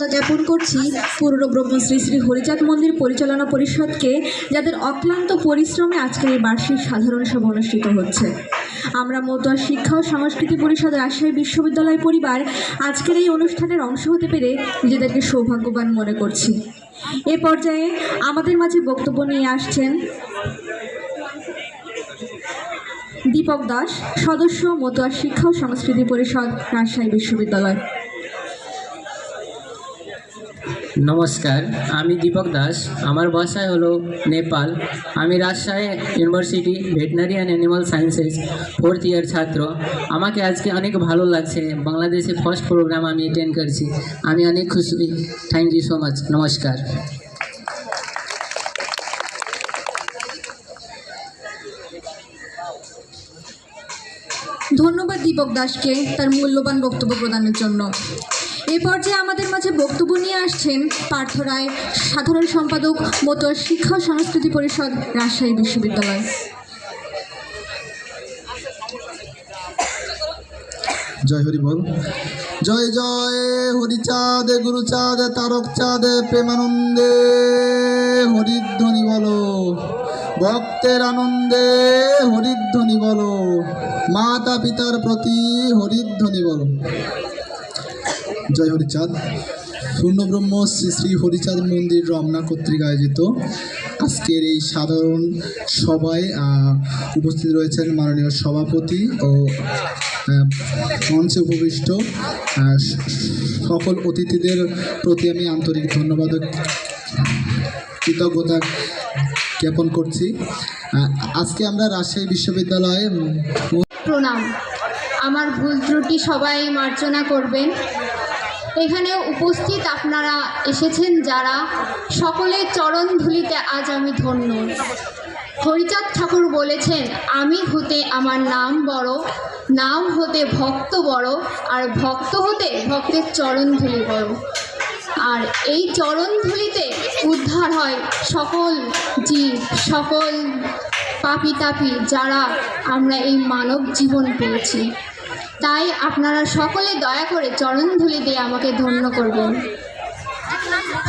জ্ঞাপন করছি পূর্ণ ব্রহ্ম শ্রী শ্রী হরিচাঁদ মন্দির পরিচালনা পরিষদকে, যাদের অক্লান্ত পরিশ্রমে আজকের এই বার্ষিক সাধারণ সভা অনুষ্ঠিত হচ্ছে। আমরা মতুয়া শিক্ষা ও সংস্কৃতি পরিষদ রাজশাহী বিশ্ববিদ্যালয় পরিবার আজকের এই অনুষ্ঠানের অংশ হতে পেরে নিজেদেরকে সৌভাগ্যবান মনে করছি। এ পর্যায়ে আমাদের মাঝে বক্তব্য নিয়ে আসছেন দীপক দাস, সদস্য মতুয়া শিক্ষা ও সংস্কৃতি পরিষদ রাজশাহী বিশ্ববিদ্যালয়। নমস্কার, আমি দীপক দাস। আমার বাসায় হলো নেপাল। আমি Rajshahi university veterinary and animal sciences fourth year ছাত্র। আমাকে আজকে অনেক ভালো লাগছে। বাংলাদেশে ফার্স্ট প্রোগ্রাম আমি অ্যাটেন্ড করছি। আমি অনেক খুশি। থ্যাংক ইউ সো মাচ নমস্কার। ধন্যবাদ দীপক দাসকে তার মূল্যবান বক্তব্য প্রদানের জন্য। এ পর্যায়ে আমাদের মাঝে বক্তব্য নিয়ে আসছেন পার্থ রায়, সাধারণ সম্পাদক মতুয়া শিক্ষা সংস্কৃতি পরিষদ, রাজশাহী বিশ্ববিদ্যালয়। জয় হরি বল। জয় জয় হরিচাঁদ গুরুচাঁদ তারক চাঁদ, প্রেমানন্দে হরিধ্বনি বলো। ভক্তের আনন্দে হরিধ্বনি বলো। মাতা পিতার প্রতি হরিধ্বনি বলো। জয় হরিচাঁদ পূর্ণব্রহ্ম শ্রী শ্রী হরিচাঁদ মন্দির রমনা কর্তৃক আয়োজিত। আজকের এই সাধারণ সভায় উপস্থিত রয়েছেন মাননীয় সভাপতি ও মঞ্চে উপবিষ্ট সকল অতিথিদের প্রতি আমি আন্তরিক ধন্যবাদ কৃতজ্ঞতা জ্ঞাপন করছি। আজকে আমরা রাজশাহী বিশ্ববিদ্যালয়ে প্রণাম। আমার ভুল ত্রুটি সবাই মার্জনা করবেন। এখানে উপস্থিত আপনারা এসেছেন যারা সকলের চরণ ধুলিতে আজ আমি ধন্য। হরিচাঁদ ঠাকুর বলেছেন, আমি হতে আমার নাম বড়, নাম হতে ভক্ত বড়, আর ভক্ত হতে ভক্তের চরণ ধুলি বড়। আর এই চরণধুলিতে উদ্ধার হয় সকল জীব, সকল পাপি তাপি যারা আমরা এই মানব জীবন পেয়েছি। তাই আপনারা সকলে দয়া করে চরণধুলি দিয়ে আমাকে ধন্য করবেন।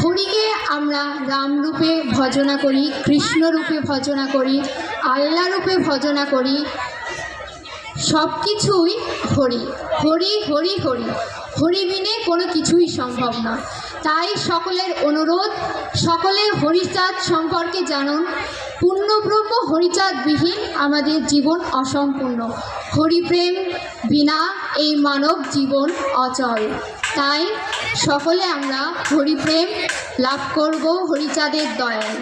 হরিকে আমরা রামরূপে ভজনা করি, কৃষ্ণরূপে ভজনা করি আল্লাহ রূপে ভজনা করি। সব কিছুই হরি হরি হরি হরি। হরি বিনে কোনো কিছুই সম্ভব না। তাই সকলের অনুরোধ সকলে হরিচাঁদ সম্পর্কে জানুন। পূর্ণব্রহ্ম হরিচাঁদ বিহীন আমাদের জীবন অসম্পূর্ণ। হরিপ্রেম বিনা এই মানব জীবন অচল। তাই সকলে আমরা হরিপ্রেম লাভ করব হরিচাঁদের দয়ায়।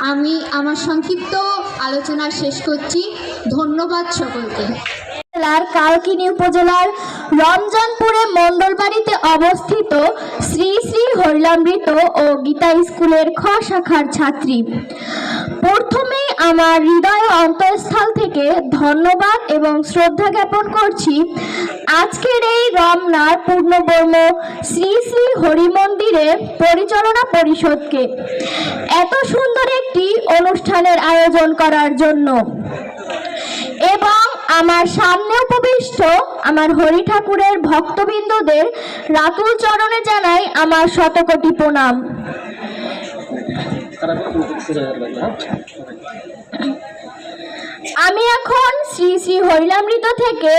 আমি আমার সংক্ষিপ্ত আলোচনা শেষ করছি। ধন্যবাদ সকলকে। কালকিনি উপজেলার রমজানপুরে মণ্ডলবাড়িতে অবস্থিত শ্রী শ্রী হরিলামৃত ও গীতা স্কুলের খ শাখার ছাত্রী। প্রথমে আমার হৃদয় অন্তঃস্থল থেকে ধন্যবাদ এবং শ্রদ্ধা জ্ঞাপন করছি। আজকের এই রমনার পূর্ণবর্ম শ্রী শ্রী হরি মন্দিরের পরিচালনা পরিষদকে। এত সুন্দর একটি অনুষ্ঠানের আয়োজন করার জন্য। এবং আমার সামনে উপবিষ্ট আমার হরি ঠাকুরের ভক্তবৃন্দদের রাতুল চরণে জানাই আমার শতকোটি প্রণাম। আমি এখন শ্রী শ্রী হরিলামৃত থেকে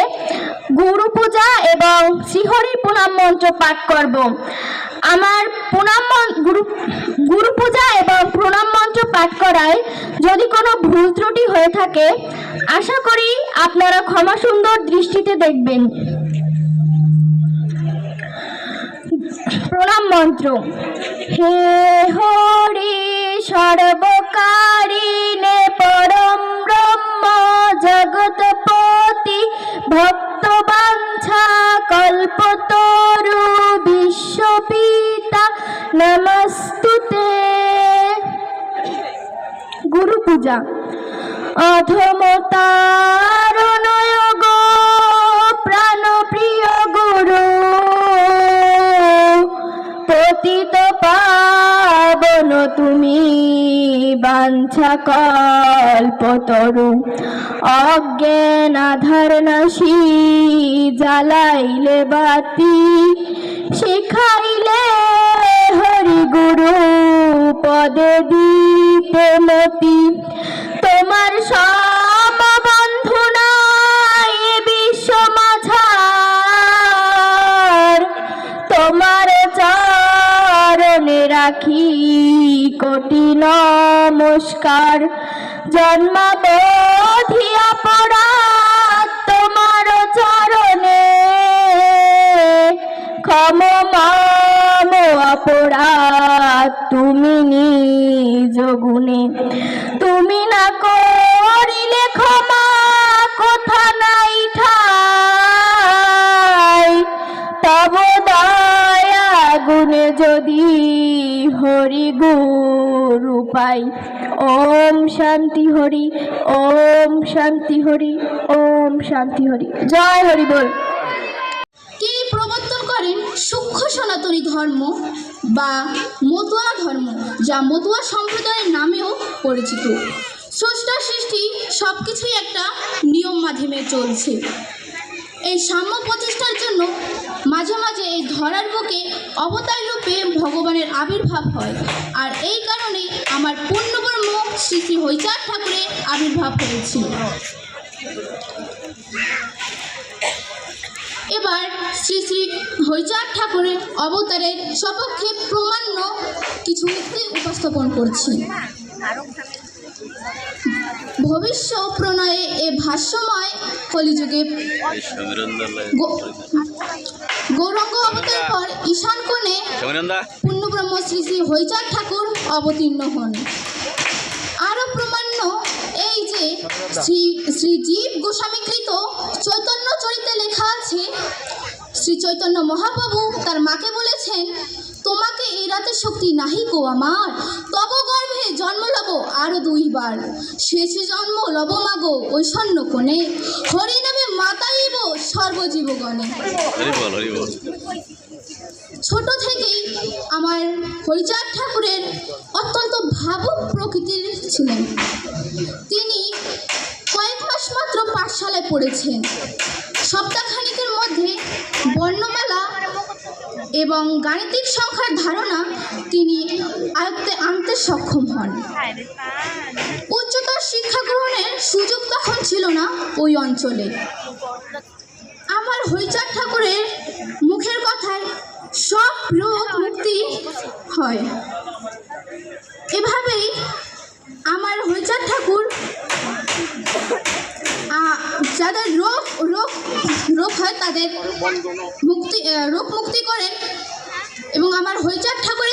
গুরু পূজা এবং শ্রীহরির প্রণাম মন্ত্র পাঠ করব। আমার প্রণাম গুরু গুরু পূজা এবং প্রণাম মন্ত্র পাঠ করায় যদি কোনো ভুল ত্রুটি হয়ে থাকে, আশা করি আপনারা ক্ষমা সুন্দর দৃষ্টিতে দেখবেন। প্রণাম মন্ত্র। হে হরি সর্বকারিণে পরম ব্রহ্ম জগৎপতি ভক্ত বাঞ্ছা কল্পতরু বিশ্বপিতা নমস্তুতে পূজা। অধমতার গো প্রাণ প্রিয় গুরু, পতিত পাবন তুমি বাঞ্ছা কল্পতরু অজ্ঞান আধার নাশি জ্বালাইলে বাতি, শিখাইলে হরি গুরু পদ দীপে রাখি কোটি নমস্কার। জন্মবোধি অপরাধ তোমার চরণে। ক্ষম অপরাধ তুমি নিজ গুণে। তুমি না করিলে ক্ষমা হরি গুরু পাই। ওম শান্তি হরি, ওম শান্তি হরি, ওম শান্তি হরি। জয় হরি বল। তিনি প্রবর্তন করেন সূক্ষ্ম সনাতনী ধর্ম বা মতুয়া ধর্ম, যা মতুয়া সম্প্রদায়ের নামেও পরিচিত? স্রষ্টা সৃষ্টি সব কিছুই একটা নিয়ম মাধ্যমে চলছে। এই সাম্য প্রতিষ্ঠার জন্য মাঝে মাঝে এই ধরার বুকে অবতার রূপে ভগবানের আবির্ভাব হয়। আর এই কারণে আমার পুণ্যকর্ম শ্রী শ্রী হৈচার ঠাকুরের আবির্ভাব হয়েছিল এবার শ্রী শ্রী হৈচার ঠাকুরের অবতারের সপক্ষে প্রমাণ্য কিছু উপস্থাপন করছি। ভবিষ্য প্রণয়ে এ ভাষ্যময় কলিযুগে গৌরাঙ্গ অবতার পর ঈশান কোণে পূর্ণব্রহ্ম শ্রী শ্রী হরিচাঁদ ঠাকুর অবতীর্ণ হন। আরও প্রমাণ্য এই যে শ্রী শ্রী জীব গোস্বামীকৃত চৈতন্য চরিতে লেখা আছে শ্রী চৈতন্য মহাপ্রভু তার মাকে তোমাকে এই রাতের শক্তি নাহি কো আমার। তব গর্ভে জন্ম লব আরও দুইবার। শেষে জন্ম লব মাগো ঐশ্বন্য কোণে। হরি নামে মাতাইব সর্বজীবগণে ছোট থেকেই আমার হরিচাঁদ ঠাকুরের অত্যন্ত ভাবুক প্রকৃতির ছিলেন। তিনি কয়েক মাস মাত্র পাঠশালায় পড়েছেন। সপ্তাহখানিকের এবং গাণিতিক সংখ্যার ধারণা তিনি আয়ত্তে আনতে সক্ষম হন। উচ্চতর শিক্ষা গ্রহণের সুযোগ তখন ছিল না ওই অঞ্চলে। আমার হরিচাঁদ ঠাকুরের মুখের কথায় সব রোগ মুক্তি হয়। এভাবেই আমার হরিচাঁদ ঠাকুর যাদের রোগ রোগ রোগ হয় তাদের মুক্তি রোগ মুক্তি করেন। এবং আমার হরিচাঁদ ঠাকুর